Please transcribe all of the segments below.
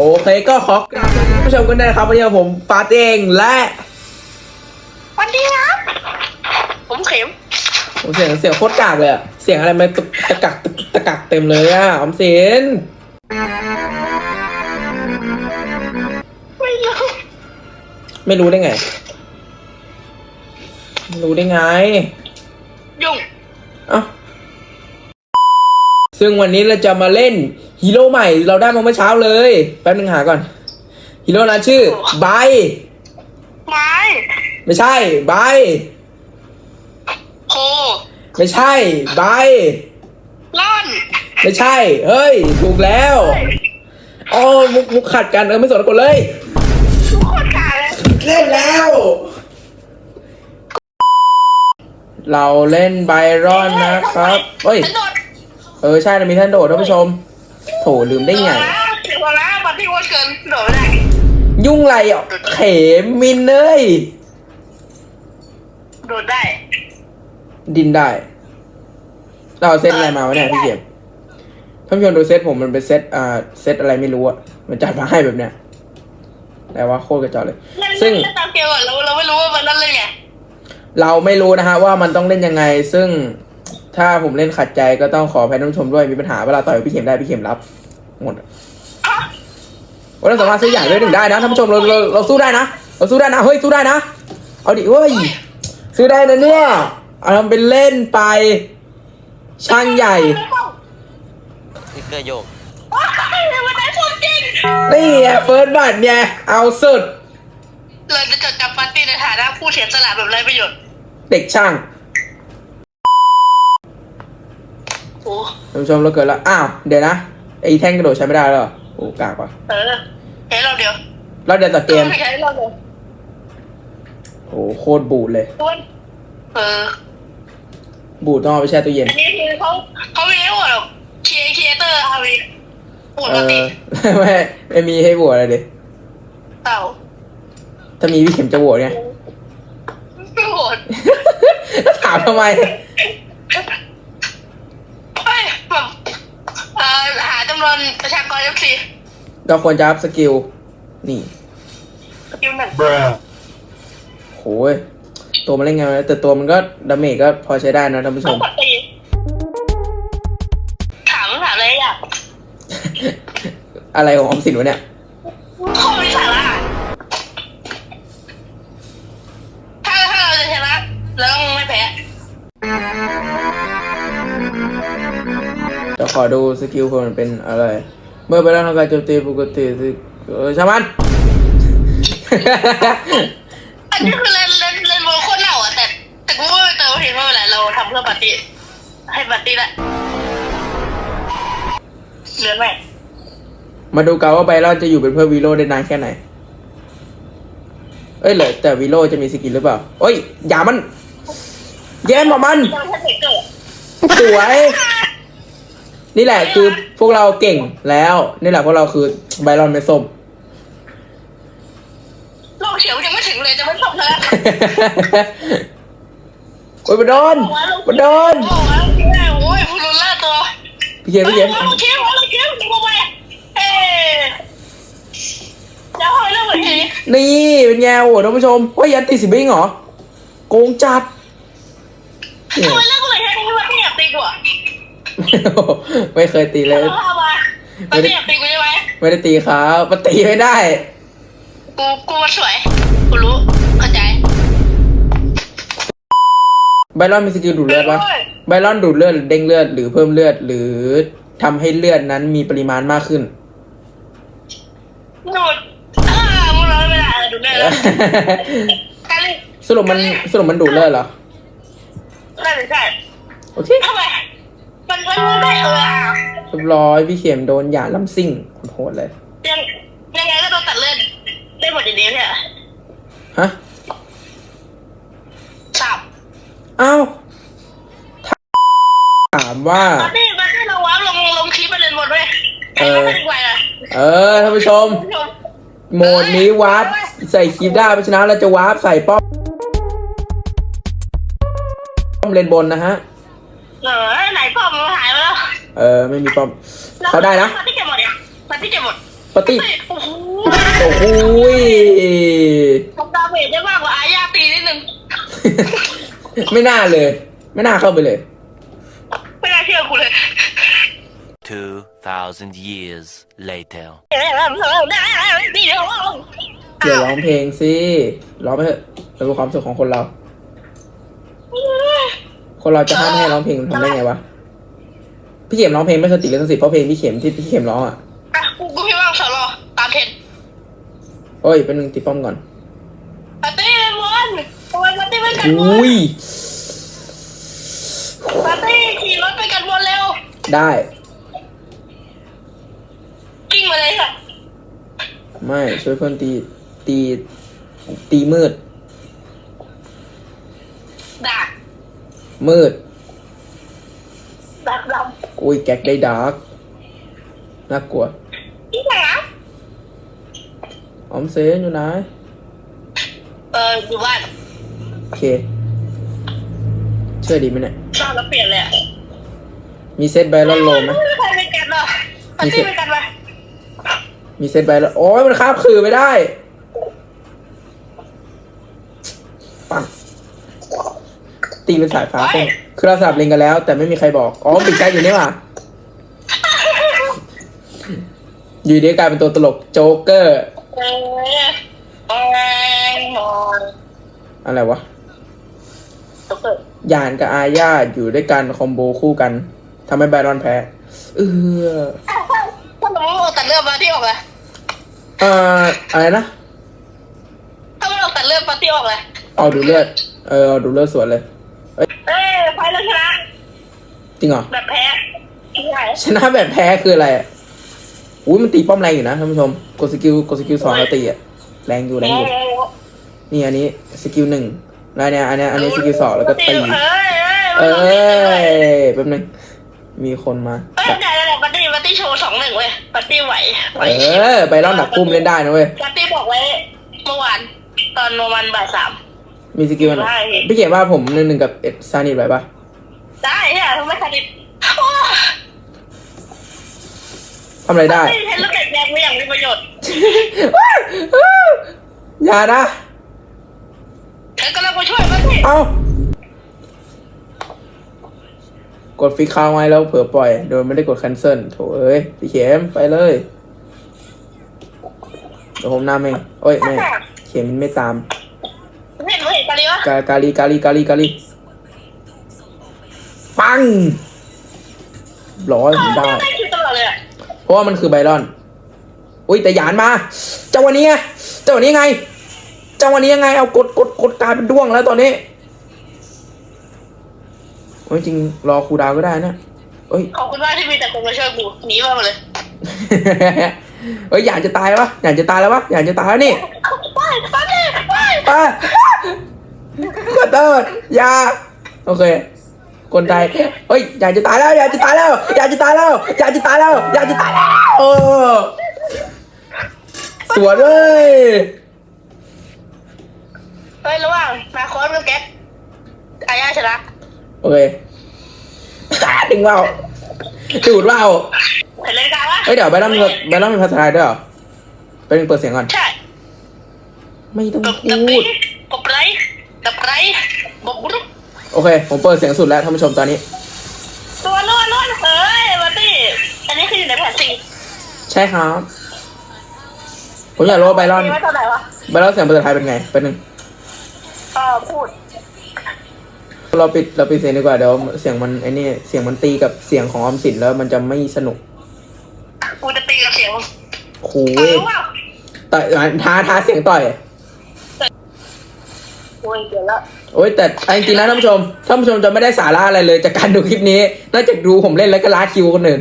โอเคก็ขอกราบสวัสดีท่านผู้ชมกันด้วยนะครับวันนี้ผมปาเต้งและวันดีครับ ผมเข็มผมเสียงเสียงโคตรกากเลยอะเสียงอะไรมันตะตะกักตะตะกักเต็มเลยอะออมสินไม่รู้ไม่รู้ได้ไงไม่รู้ได้ไง ยุ่งเอ้าซึ่งวันนี้เราจะมาเล่น ฮีโร่ใหม่เราได้มาเมื่อเช้าเลย แป๊บนึงหาก่อน ฮีโร่นั้นชื่อไบไม้ไม่ใช่ไบโคไม่ใช่ไบล่อนไม่ใช่ เฮ้ย ถูกแล้วอ๋อมุกมุกขัดกันเออไม่สนกดเลยทุกคนกาเลยเล่นแล้ว เราเล่นไบรอนนะครับเฮ้ยฉันโดด เออใช่เรามีท่านโดดท่านผู้ชม โถลืมได้ไงเดี๋ยวก่อนนะบัตรที่วันเกินโดดไม่ได้ยุ่งไรอะเขมมินเนยโดดได้ ดินได้ เราเอาเซตอะไรมาวะเนี่ยพี่เข็มท่านผู้ชมดูเซตผมมันเป็นเซตอ่าเซตอะไรไม่รู้อะมันจัดมาให้แบบเนี้ยแต่ว่าโคตรกระจอกเลยเล่นซึ่งเล่นตามเกมอะเราเราไม่รู้ว่ามันนั่นเลยไงเราไม่รู้นะฮะว่ามันต้องเล่นยังไง ซึ่ง ถ้าผมเล่นขัดใจก็ต้องขออภัยท่านผู้ชมด้วยมีปัญหาเวลาต่อยกับพี่เข็มได้พี่เข็มรับ หมดอะว่าเราสามารถซื้ออย่างด้วยหนึ่งได้นะท่านผู้ชมเราเราเราสู้ได้นะเราสู้ได้นะเฮ้ยสู้ได้นะ เอาดิเฮ้ยซื้อได้นะเนี่ยเอาทำเป็นเล่นไปช่างใหญ่สติ๊กเกอร์โยกโอ้ยมันได้ความจริง นี่ไงเฟิร์สบัตเนี่ยเอาสุดเราจะจดจำปาร์ตี้ในฐานะผู้เสียสละแบบไรประโยชน์ เด็กช่าง โอ้ ท่านผู้ชมเราเกิดแล้วอ้าวเดี๋ยวนะไอ้แท่งกระโดดใช้ไม่ได้แล้วเหรอโอ้กากว่ะเออเฮ้ยเราเดียวเราเดี๋ยวต่อเกมใช้เราเดียวโอ้โคตรบูดเลยต้นเออบูดต้องเอาไปแช่ตู้เย็นอันนี้คือเขาเขามีให้โหวตแบบครีเอเตอร์อาวีโหวตเอปกติอไม่ไม่มีให้โหวตอะไรเลยเต่าถ้ามีพี่เข็มจะโหวตไงไม่โหวตแล้วถามทำไม เฮ้ยแบบเอ่อหาจำนวนประชากร FC เราควรจะอัพสกิล นี่สกิลหนึ่งโหยตัวมันเล่นไงวะแต่ตัวมันก็ดาเมจก็พอใช้ได้นะท่านผู้ชต้องม กดตีถามถามอะไรอะอะไรของออมสินวะเนี่ย อดูสกิลคนมันเป็นอะไร เมื่อไปแล้วทำการโจมตีปกติสิเออช่างมัน อันนี้คือเล่นเล่นเล่นโมโคตรเหน่าอะแต่แต่กูไม่เติมเห็นว่าเวลาเราทำเพื่อปาร์ตี้ให้ปาร์ตี้แหละเหลือไหมมาดูกันว่าไบรอนจะอยู่เป็นเพื่อนวีโร่ได้นานแค่ไหน เอ้ยเหรอแต่วีโร่จะมีสกิลหรือเปล่าเอ้ย อย่ามัน แย้มกับมัน ยังไม่ใช่เกิด สวย นี่แหละคือพวกเราเก่งแล้ว นี่แหละพวกเราคือไบรอนเมส้มโลกเฉียวยังไม่ถึงเลยจะไม่จบเลยโอ้ยมาโดนมาโดนโอ้โหโอ้ยพูรุล่าตัวพี่เขียนพี่เขียนโอ้ยเขียวโอ้ยเขียวลงไปเอ๊แล้วพอเรื่องแบบนี้นี่เป็นไงโอ้โหท่านผู้ชมว่ายันตีสิบบิงเหรอโกงจัดเนี่ยทำไมเรื่องอะไรแค่นี้มันไม่อยากตีกูอะ ไม่เคยตีเลยแล้วพามามันไม่อยากตีกูใช่ไหมไม่ได้ตีครับมาตีไม่ได้ กูกูมันสวย กูรู้เข้าใจไบรอนมีสกิลดูดเลือดปะไบรอนดูดเลือดหรือเด้งเลือดหรือเพิ่มเลือดหรือทำให้เลือดนั้นมีปริมาณมากขึ้น ดูดอ่ามึงร้อนไม่ได้ดูดได้แล้วการเล่นสรุปมันสรุปมันดูดเลือดเหรอได้หรือใช่โอเคทำไม มันมันมันได้เอออะเรียบร้อยพี่เข็มโดนหยาลำซิ่งโหดเลย ยังยังไงก็ต้องตัดเลือดได้หมดอย่างเดียวเนี่ยฮะ สับอ้าวถามว่าตอนนี้มันให้เราว้าวลงลงคลิปไปเลยหมดเลยเอไอ้อไม่ได้ไหวอะเออท่านผู้ชม ผู้ชม โหมดนี้วาร์ปใส่คลิปได้เพราะฉะนั้นเราจะวาร์ปใส่ป้อมป้อมเลนบนนะฮะ เออไหนพ่อมันหายไปแล้วเออไม่มีป้อมเขาได้นะมันที่เก็บหมดเนี่ยมันที่เก็บหมดปาร์ตี้โอ้โหโอ้โหยทำดาเมจได้มากกว่าอาญาตีนิดนึงไม่น่าเลย ไม่น่าเข้าไปเลย ไม่น่าเชื่อกูเลย2,000 years later. เกี่ยวร้องเพลงสิร้องไปเถอะเป็นความสุขของคนเรา คนเราจะห้ามไม่ให้ร้องเพลงทำได้ไงวะ พี่เข็มร้องเพลงไม่สติเลยสติเพราะเพลงพี่เข็มที่พี่เข็มร้องอะอะกูกูคิดว่าสรอตามเทรนโอ้ยเป็นหนึ่งติดป้อมก่อนปาร์ตี้เลยบอลทำไมปาร์ตี้ไม่กันบอลอุ้ยปาร์ตี้ขี่รถไปกันบอลเร็วได้กิ้งมาเลยค่ะ ไม่ช่วยเพื่อนตีตีตีมืด ดัก มืดดักดอุ้ยแก๊กได้ดาร์กน่ากลัวำที่ไหนอะออมเซนอยู่ไหนเอออยู่บ้านโอเค เชื่อดีไหมเนี่ย บ้านเราเปลี่ยนเลยอะมีเซตไบรอนโลไหม ใครไปกันเหรอปาร์ตี้ไปกันไหมมีเซตไบรอนโอ้ยมันคาบคือไม่ได้ ปัง ตีเป็นสายฟ้าคงคือเราสลับเลนกันแล้ว แต่ไม่มีใครบอกอ๋อปิดใจอยู่นี่หว่าอยู่ดีกลายเป็นตัวตลกโจ๊กเกอร์เออแองมองอะไรวะตุ๊กเกอร์ยานกับอาญาอยู่ด้วยกันคอมโบคู่กันทำให้ไบรอนแพ้เออถ้าสมมติว่าตัดเลือดปาร์ตี้ออกเลยเอ่ออะไรนะถ้ามันออกตัดเลือดปาร์ตี้ออกเลยเอาดูเลือดเออเอาดูเลือดสวนเลยเอ้ยไฟเราชนะ จริงเหรอแบบแพ้ใช่ชนะแบบแพ้คืออะไรอะอุ้ยมันตีป้อมแรงอยู่นะท่านผู้ชมกดสกิลกดสกิลสองแล้วตีอะแรงอยู่แรงอยู่นี่อันนี้สกิลหนึ่งแล้วเนี่ยอันเนี้ยอันนี้สกิลสองแล้วก็ตีเอ้ยเอ้เอ้ยยแป๊บนึงมีคนมาเอ้ยได้ได้ปาร์ตี้ปาร์ตี้โชว์สองหนึ่งเว้ยปาร์ตี้ไหวไหวเออไปรอนดักพุ่มเล่นได้นะเว้ยปาร์ตี้บอกไว้เมื่อวานตอนประมาณบ่ายสามมีสกิลอันไหนได้พี่เขียนว่าผมหนึ่งหนึ่งกับเอ็ดซานิดไว้ปะ ได้เนี่ยทำไมคดิตโอ้ทำอะไรได้ยเห็นลูกเด็กแดงไม่อย่างมีประโยชน์อย่านะฉันกำลังไปช่วยปาร์ตี้เอากดฟิกค้างไว้แล้วเผื่อปล่อย โดยไม่ได้กด cancel โถเอ้ยพี่เข็มไปเลย เดี๋ยวผมนำเองโอ้ยแม่เข็มมันไม่ตาม เห็นเห็นปาร์ตี้วะกากาลีกาลีกาลีกาลี ปังร้อยผมได้ ได้คิวตลอดเลยอะเพราะว่ามันคือไบรอน อุ้ยแต่หยานมาจังหวะนี้ไงจังหวะนี้ไงจังหวะนี้ยังไง เอากดกดกดกลายเป็นด้วงแล้วตอนนี้โอ้ยจริงรอครูดาวก็ได้นะเอ้ย ขอบคุณมากที่มีแต่คนมาช่วยกูหนีมาหมดเลยเอ้ยหยานจะตายแล้ววะหยานจะตายแล้ววะหยานจะตายแล้วนี่ไปปาร์ตี้ไปไปขอโทษอย่าโอเค คนไทยเฮ้ยหยานจะตายแล้วหยานจะตายแล้วหยานจะตายแล้วหยานจะตายแล้วหยานจะตายแล้วโอ้สวยเลยเฮ้ยระหว่างนาคอสกับแก๊กอาญาชนะโอเคดึงว่าวดูดว่าวเห็นเล่นกลางวะเฮ้ยเดี๋ยวไปรับไปรับมีภาษาไทยด้วยเหรอไปดึงเปิดเสียงก่อนใช่ไม่ต้องกับพูกับดไรกับไรกับไรบอกบุรุษ โอเค ผมเปิดเสียงสุดแล้วท่านผู้ชมตอนนี้ ตัวล้วนล้วนเฮ้ยมาตี้อันนี้คืออยู่ในแผนสี่ใช่ครับ ผมอยากรู้ว่าไบรอนมีไว้ตอนไหนวะไบรอนเสียงภาษาไทยเป็นไงเป็นหนึ่งเออพูดเราปิดเราปิดเสียงดีกว่าเดี๋ยวเสียงมันไอ้นี่เสียงมันตีกับเสียงของออมสินแล้วมันจะไม่สนุกกูจะตีกับเสียงคูเอเว้ยอว่าต่อยท้าท้าเสียงต่อย โอ้ยเดี๋ยวละโอ้ยแต่เอาจริงๆนะท่านผู้ชมท่านผู้ชมจะไม่ได้สาระอะไรเลยจากการดูคลิปนี้นอกจากดูผมเล่นแล้วก็ล้าคิวคนอื่น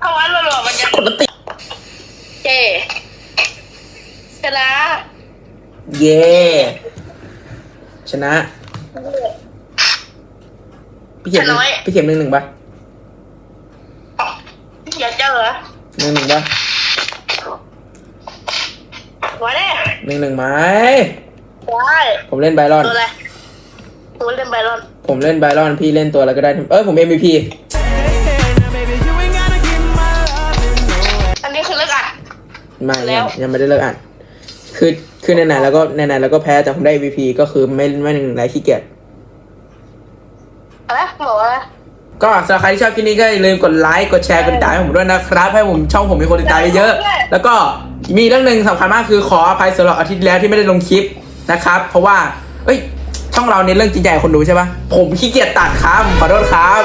เอาวันรัวๆมันจะคนละติเจชนะเย่ชนะ พี่เข็มหนึ่งพี่เข็มหนึ่งหนึ่งปะอย่าเจอเหรอหนึ่งหนึ่งปะ หนึ่งหนึ่งไหมได้ผมเล่นไบรอน ตัวอะไรผมเล่นไบรอน ผมเล่นไบรอนพี่เล่นตัวอะไรก็ได้ เออผม MVP อันนี้คือเลิกอะ ไม่ยังยังไม่ได้เลิกอ่านคือคือไหนๆแล้วก็ไหนๆแล้วก็แพ้แต่ผมได้ MVP ก็คือไม่ไม่หนึ่งไรขี้เกียจอะไรบอกว่า ก็สำหรับใครที่ชอบคลิปนี้ก็อย่าลืมกดไลค์กดแชร์กดติดตามให้ผมด้วยนะครับ ให้ผมช่องผมมีคนติดตามเยอะๆแล้วก็มีเรื่องหนึ่งสำคัญมากคือขออภัยสำหรับอาทิตย์ที่แล้วที่ไม่ได้ลงคลิปนะครับ เพราะว่าเอ้ยช่องเราเน้นเรื่องจริงใจคนดูใช่ปะผมขี้เกียจตัดครับขอโทษครับ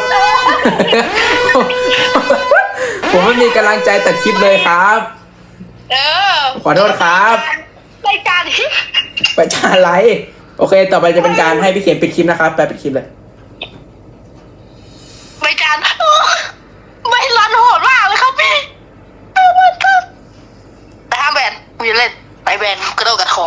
ผมไม่มีกำลังใจตัดคลิปเลยครับ เออขอโทษครับรายการที่ไปจานไลฟ์โอเค ต่อไปจะเป็นการให้พี่เขียนปิดคลิปนะครับไปปิดคลิปเลย ในการไม่รันโหดมากเลยครับพี่แต่ห้ามแบนมีเล่นไปแบนกระโดดกัดขอ